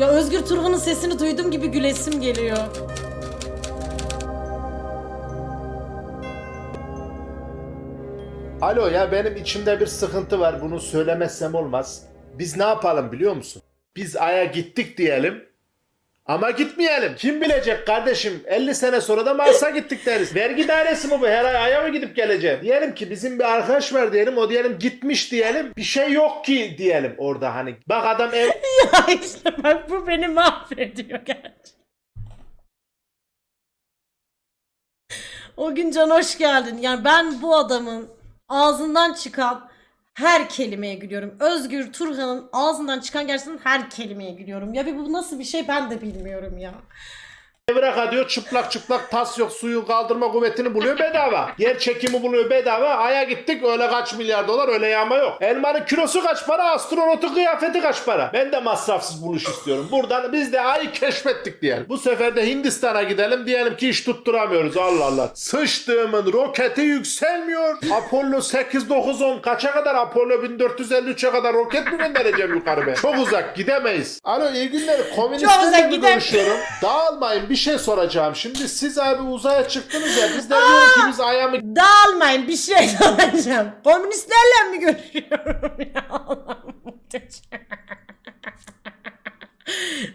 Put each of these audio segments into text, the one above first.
Ya Özgür Turhan'ın sesini duyduğum gibi gülesim geliyor. Alo ya benim içimde bir sıkıntı var. Bunu söylemezsem olmaz. Biz ne yapalım biliyor musun? Biz Ay'a gittik diyelim. Ama gitmeyelim. Kim bilecek kardeşim? 50 sene sonra da Mars'a gittik deriz. Vergi dairesi mi bu? Her ay Ay'a mı gidip geleceğim? Diyelim ki bizim bir arkadaş var diyelim. O diyelim gitmiş diyelim. Bir şey yok ki diyelim orada hani. Bak adam ev ya işte bak bu beni mahvediyor gerçekten. O gün Can hoş geldin. Yani ben bu adamın ağzından çıkan her kelimeye gülüyorum. Özgür Turhan'ın ağzından çıkan gerçekten her kelimeye gülüyorum. Ya bir bu nasıl bir şey ben de bilmiyorum ya. Evrak alıyor çıplak çıplak tas yok suyu kaldırma kuvvetini buluyor bedava. Yer çekimi buluyor bedava. Ay'a gittik öyle kaç milyar dolar öyle yağma yok. Elmanın kilosu kaç para astronotun kıyafeti kaç para. Ben de masrafsız buluş istiyorum. Buradan biz de Ay'ı keşfettik diyelim. Bu sefer de Hindistan'a gidelim diyelim ki hiç tutturamıyoruz Allah Allah. Sıçtığımın roketi yükselmiyor. Apollo 8 9 10 kaça kadar Apollo 1453'e kadar roket mi göndereceğim yukarı ben? Çok uzak gidemeyiz. Alo iyi günler uzak, komünistlerle mi gidem- görüşüyorum? Dağılmayın bir şey soracağım. Şimdi siz abi uzaya çıktınız ya biz de diyoruz ki biz aya mı Dağılmayın bir şey soracağım. Komünistlerle mi görüşüyorum ya? Allah'ım muhteşem.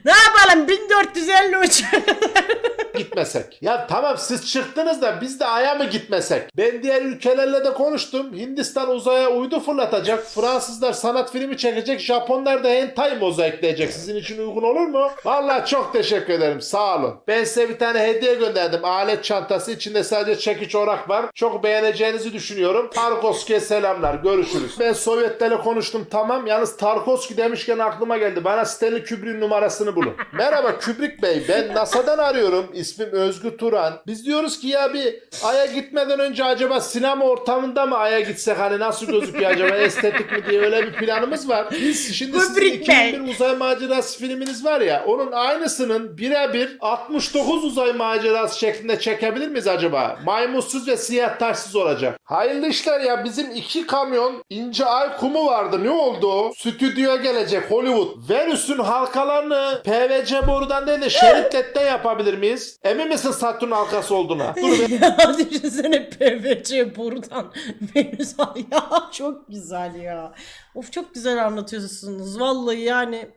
ne yapalım 1450 uçak. gitmesek? Ya tamam siz çıktınız da biz de aya mı gitmesek? Ben diğer ülkelerle de konuştum. Hindistan uzaya uydu fırlatacak. Fransızlar sanat filmi çekecek. Japonlar da hentai mozaikleyecek. Sizin için uygun olur mu? Vallahi çok teşekkür ederim. Sağ olun. Ben size bir tane hediye gönderdim. Alet çantası. içinde sadece çekiç orak var. Çok beğeneceğinizi düşünüyorum. Tarkovski'ye selamlar. Görüşürüz. Ben Sovyetlerle konuştum tamam. Yalnız Tarkovski demişken aklıma geldi. Bana Stanley Kubrick'in numarasını bulun. Merhaba Kubrick Bey. Ben NASA'dan arıyorum. İsmim Özgür Turan. Biz diyoruz ki ya bir Ay'a gitmeden önce acaba sinema ortamında mı Ay'a gitsek hani nasıl gözüküyor acaba estetik mi diye öyle bir planımız var. Biz şimdi sizin Kubrick Bey. 2001 uzay macerası filminiz var ya onun aynısının birebir 69 uzay macerası şeklinde çekebilir miyiz acaba? Maymunsuz ve siyah taşsız olacak. Hayırlı işler ya bizim iki kamyon ince ay kumu vardı ne oldu o? Stüdyoya gelecek Hollywood. Venüs'ün halkalarını PVC borudan değil de şerit ledden yapabilir miyiz? Emin misin Satürn halkası olduğuna? Dur be. ya düşünsene PVC buradan Venüs ya çok güzel ya. Of çok güzel anlatıyorsunuz vallahi yani.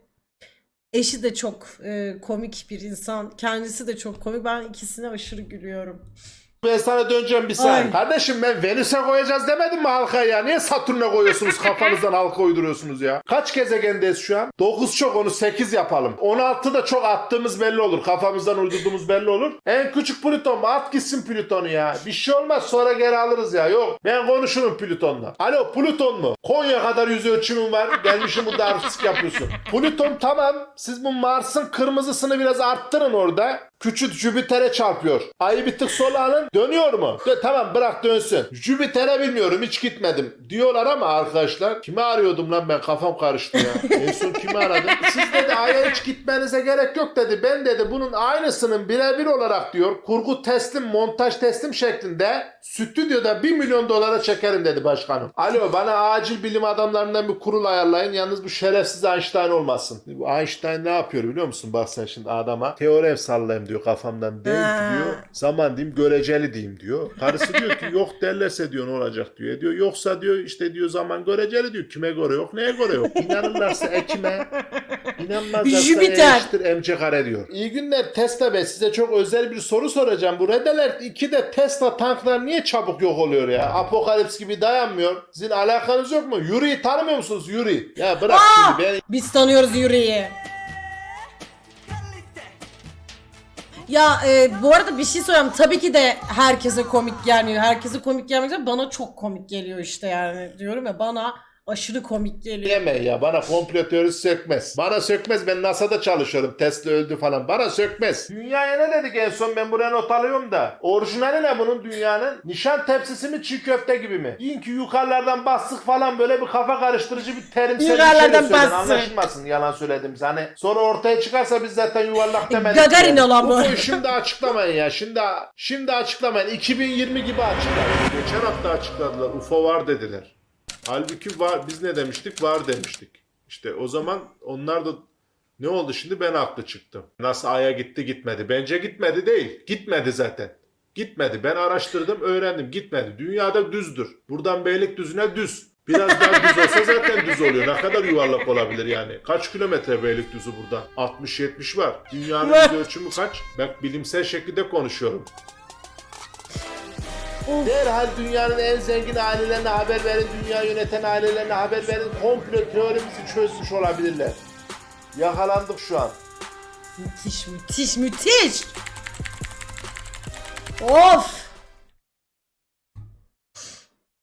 Eşi de çok e, komik bir insan. Kendisi de çok komik. Ben ikisine aşırı gülüyorum. Ben sana döneceğim bir saniye. Ay. Kardeşim ben Venüs'e koyacağız demedim mi halkayı ya? Niye Satürn'e koyuyorsunuz kafanızdan halka uyduruyorsunuz ya? Kaç gezegendeyiz şu an? 9 çok onu 8 yapalım. 16 da çok attığımız belli olur. Kafamızdan uydurduğumuz belli olur. En küçük Plüton mu? At gitsin Plüton'u ya. Bir şey olmaz sonra geri alırız ya. Yok ben konuşurum Plüton'la. Alo Plüton mu? Konya kadar yüz ölçümüm var. Gelmişim burada artistik yapıyorsun. Plüton tamam. Siz bu Mars'ın kırmızısını biraz arttırın orada. Küçük Jüpiter'e çarpıyor. Ayı bir tık sola alın. Dönüyor mu? Dö- tamam bırak dönsün. Jüpiter'e bilmiyorum hiç gitmedim. Diyorlar ama arkadaşlar. Kimi arıyordum lan ben kafam karıştı ya. en son kimi aradım? Siz dedi Ay'a hiç gitmenize gerek yok dedi. Ben dedi bunun aynısının birebir olarak diyor kurgu teslim montaj teslim şeklinde stüdyoda 1 milyon dolara çekerim dedi başkanım. Alo bana acil bilim adamlarından bir kurul ayarlayın. Yalnız bu şerefsiz Einstein olmasın. Bu Einstein ne yapıyor biliyor musun? Bak sen şimdi adama teorem sallayayım diyor kafamdan. Ha. diyor. Zaman diyeyim göreceli diyeyim diyor. Karısı diyor ki yok derlerse diyor ne olacak diyor. E diyor yoksa diyor işte diyor zaman göreceli diyor. Kime göre yok neye göre yok. İnanırlarsa ekime İnanmazlarsa Jüpiter. Eşittir MC kare diyor. İyi günler Tesla Bey size çok özel bir soru soracağım. Bu Redeler 2'de Tesla tanklar niye çabuk yok oluyor ya? Apokalips gibi dayanmıyor. Sizin alakanız yok mu? Yuri'yi tanımıyor musunuz Yuri? Ya bırak şimdi ben Biz tanıyoruz Yuri'yi. Ya e, bu arada bir şey söyleyeyim. Tabii ki de herkese komik gelmiyor. Herkese komik gelmiyor. Bana çok komik geliyor işte yani. Diyorum ya bana aşırı komik geliyor. Yeme ya bana komplo teorisi sökmez. Bana sökmez ben NASA'da çalışıyorum. Tesla öldü falan. Bana sökmez. Dünyaya ne dedik en son ben buraya not alıyorum da. Orijinali ne bunun dünyanın? Nişan tepsisi mi çiğ köfte gibi mi? Deyin ki yukarılardan bastık falan böyle bir kafa karıştırıcı bir terimsel bir şey de Yukarılardan söyleyin. bastık. Anlaşılmasın yalan söyledim. Hani sonra ortaya çıkarsa biz zaten yuvarlak demedik. Gagarin olan bu. şimdi açıklamayın ya. Şimdi şimdi açıklamayın. 2020 gibi açıklayın. Geçen hafta açıkladılar. UFO var dediler. Halbuki var biz ne demiştik? Var demiştik. İşte o zaman onlar da Ne oldu şimdi ben haklı çıktım. Nasıl Ay'a gitti gitmedi. Bence gitmedi değil. Gitmedi zaten. Gitmedi. Ben araştırdım öğrendim. Gitmedi. Dünyada düzdür. Buradan Beylikdüzü'ne düz. Biraz daha düz olsa zaten düz oluyor. Ne kadar yuvarlak olabilir yani. Kaç kilometre Beylikdüzü buradan? 60-70 var. Dünyanın yüz ölçümü kaç? Bak bilimsel şekilde konuşuyorum. Of. Derhal dünyanın en zengin ailelerine haber verin, dünya yöneten ailelerine haber verin. Komplo teorimizi çözmüş olabilirler. Yakalandık şu an. Müthiş müthiş müthiş. Of.